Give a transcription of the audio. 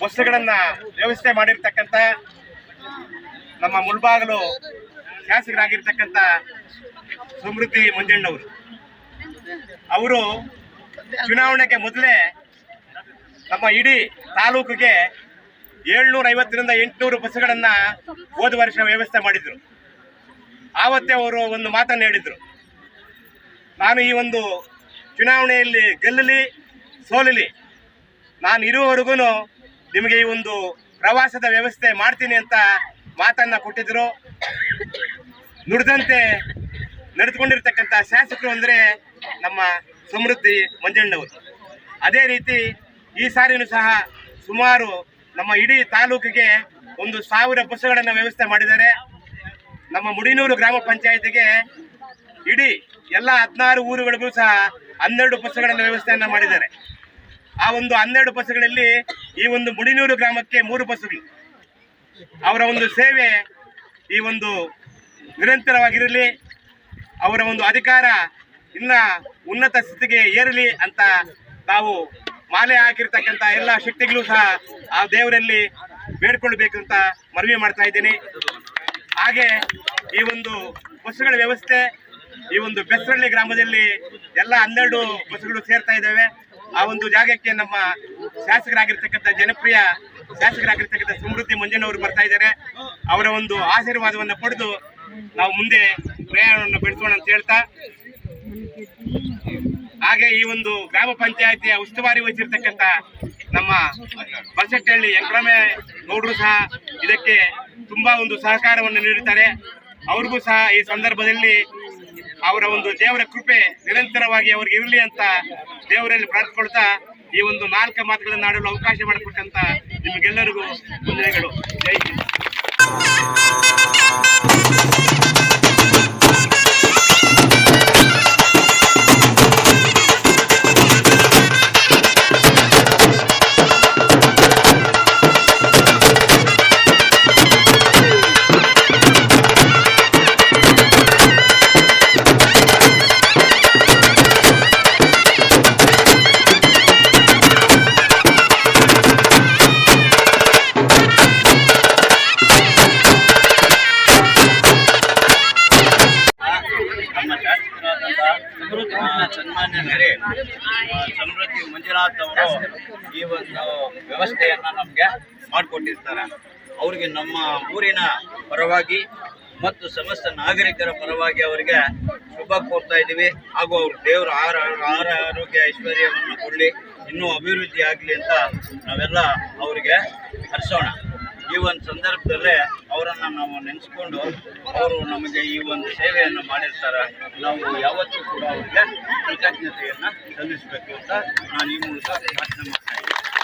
ಬಸ್ಸುಗಳನ್ನ ವ್ಯವಸ್ಥೆ ಮಾಡಿರ್ತಕ್ಕಂಥ ನಮ್ಮ ಮುಲ್ಬಾಗಲು ಶಾಸಕರಾಗಿರ್ತಕ್ಕಂಥ ಸಮೃದ್ಧಿ ಮಂಜಣ್ಣವರು. ಅವರು ಚುನಾವಣೆಗೆ ಮೊದಲೇ ನಮ್ಮ ಇಡೀ ತಾಲೂಕಿಗೆ ಏಳ್ನೂರ ಐವತ್ತರಿಂದ ಎಂಟುನೂರು ಬಸ್ಸುಗಳನ್ನು ಹೋದ ವರ್ಷ ವ್ಯವಸ್ಥೆ ಮಾಡಿದ್ರು. ಆವತ್ತೇ ಅವರು ಒಂದು ಮಾತನ್ನು ಹೇಳಿದರು. ನಾನು ಈ ಒಂದು ಚುನಾವಣೆಯಲ್ಲಿ ಗೆಲ್ಲಲಿ ಸೋಲಲಿ. ನಾನು ಇರುವವರೆಗೂ ನಿಮಗೆ ಈ ಒಂದು ಪ್ರವಾಸದ ವ್ಯವಸ್ಥೆ ಮಾಡ್ತೀನಿ ಅಂತ ಮಾತನ್ನ ಕೊಟ್ಟಿದ್ರು. ನುಡಿದಂತೆ ನಡೆದುಕೊಂಡಿರ್ತಕ್ಕಂಥ ಶಾಸಕರು ಅಂದರೆ ನಮ್ಮ ಸಮೃದ್ಧಿ ಮಂಜಣ್ಣವರು. ಅದೇ ರೀತಿ ಈ ಸಾರಿನೂ ಸಹ ಸುಮಾರು ನಮ್ಮ ಇಡೀ ತಾಲೂಕಿಗೆ ಒಂದು ಸಾವಿರ ಬಸ್ಸುಗಳನ್ನು ವ್ಯವಸ್ಥೆ ಮಾಡಿದ್ದಾರೆ. ನಮ್ಮ ಮುಡಿನೂರು ಗ್ರಾಮ ಪಂಚಾಯತಿಗೆ ಇಡೀ ಎಲ್ಲ ಹದಿನಾರು ಊರುಗಳಿಗೂ ಸಹ ಹನ್ನೆರಡು ಬಸ್ಸುಗಳನ್ನು ವ್ಯವಸ್ಥೆಯನ್ನು ಮಾಡಿದ್ದಾರೆ. ಆ ಒಂದು ಹನ್ನೆರಡು ಬಸ್ಸುಗಳಲ್ಲಿ ಈ ಒಂದು ಮುಡಿನೂರು ಗ್ರಾಮಕ್ಕೆ ಮೂರು ಬಸ್ಸುಗಳು ಅವರ ಒಂದು ಸೇವೆ ಈ ಒಂದು ನಿರಂತರವಾಗಿರಲಿ, ಅವರ ಒಂದು ಅಧಿಕಾರ ಇನ್ನ ಉನ್ನತ ಸ್ಥಿತಿಗೆ ಏರಲಿ ಅಂತ ನಾವು ಮಾಲೆ ಹಾಕಿರ್ತಕ್ಕಂಥ ಎಲ್ಲ ಶಕ್ತಿಗಳು ಸಹ ಆ ದೇವರಲ್ಲಿ ಬೇಡ್ಕೊಳ್ಬೇಕು ಅಂತ ಮನವಿ ಮಾಡ್ತಾ ಇದ್ದೀನಿ. ಹಾಗೆ ಈ ಒಂದು ಬಸ್ಸುಗಳ ವ್ಯವಸ್ಥೆ, ಈ ಒಂದು ಬೆಸ್ರಳ್ಳಿ ಗ್ರಾಮದಲ್ಲಿ ಎಲ್ಲ ಹನ್ನೆರಡು ಬಸ್ಸುಗಳು ಸೇರ್ತಾ ಇದ್ದಾವೆ. ಆ ಒಂದು ಜಾಗಕ್ಕೆ ನಮ್ಮ ಶಾಸಕರಾಗಿರ್ತಕ್ಕಂಥ ಜನಪ್ರಿಯ ಶಾಸಕರಾಗಿರ್ತಕ್ಕಂಥ ಸಮೃದ್ಧಿ ಮಂಜನವರು ಬರ್ತಾ ಇದ್ದಾರೆ. ಅವರ ಒಂದು ಆಶೀರ್ವಾದವನ್ನು ಪಡೆದು ನಾವು ಮುಂದೆ ಪ್ರಯಾಣವನ್ನು ಬೆಳೆಸೋಣ ಅಂತ ಹೇಳ್ತಾ. ಹಾಗೆ ಈ ಒಂದು ಗ್ರಾಮ ಪಂಚಾಯತಿಯ ಉಸ್ತುವಾರಿ ವಹಿಸಿರ್ತಕ್ಕಂಥ ನಮ್ಮ ಬಸಟ್ಟಹಳ್ಳಿ ಯಂಕ್ರಮೆ ಗೌಡರು ಸಹ ಇದಕ್ಕೆ ತುಂಬಾ ಒಂದು ಸಹಕಾರವನ್ನು ನೀಡುತ್ತಾರೆ ಅವ್ರಿಗೂ ಸಹ ಈ ಸಂದರ್ಭದಲ್ಲಿ ಅವರ ಒಂದು ದೇವರ ಕೃಪೆ ನಿರಂತರವಾಗಿ ಅವ್ರಿಗೆ ಇರಲಿ ಅಂತ ದೇವರಲ್ಲಿ ಪ್ರಾರ್ಥಿಕೊಳ್ತಾ ಈ ಒಂದು ನಾಲ್ಕು ಮಾತುಗಳನ್ನು ಆಡಲು ಅವಕಾಶ ಮಾಡಿಕೊಟ್ಟಂತ ನಿಮಗೆಲ್ಲರಿಗೂ ವಂದನೆಗಳು. ಜೈ ಹಿಂದ್. ಸನ್ಮಾನ್ಯ ನೆರೆ ಸಮೃದ್ಧಿ ಮಂಜುನಾಥ್ ಅವರು ಈ ಒಂದು ವ್ಯವಸ್ಥೆಯನ್ನು ನಮಗೆ ಮಾಡಿಕೊಟ್ಟಿರ್ತಾರೆ. ಅವರಿಗೆ ನಮ್ಮ ಊರಿನ ಪರವಾಗಿ ಮತ್ತು ಸಮಸ್ತ ನಾಗರಿಕರ ಪರವಾಗಿ ಅವರಿಗೆ ಶುಭ ಕೋರ್ತಾ ಇದ್ದೀವಿ. ಹಾಗೂ ಅವ್ರ ದೇವರು ಆರ ಆರ ಆರೋಗ್ಯ ಐಶ್ವರ್ಯವನ್ನು ಕೊಡಲಿ, ಇನ್ನೂ ಅಭಿವೃದ್ಧಿ ಆಗಲಿ ಅಂತ ನಾವೆಲ್ಲ ಅವರಿಗೆ ಹರಿಸೋಣ. ಈ ಒಂದು ಸಂದರ್ಭದಲ್ಲೇ ಅವರನ್ನು ನಾವು ನೆನೆಸ್ಕೊಂಡು ಅವರು ನಮಗೆ ಈ ಒಂದು ಸೇವೆಯನ್ನು ಮಾಡಿರ್ತಾರೆ. ನಾವು ಯಾವತ್ತೂ ಕೂಡ ಅವರಿಗೆ ಕೃತಜ್ಞತೆಯನ್ನು ಸಲ್ಲಿಸಬೇಕು ಅಂತ ನಾನು ಈ ಮೂಲಕ ಪ್ರಾರ್ಥನೆ ಮಾಡ್ತಾ ಇದ್ದೀನಿ.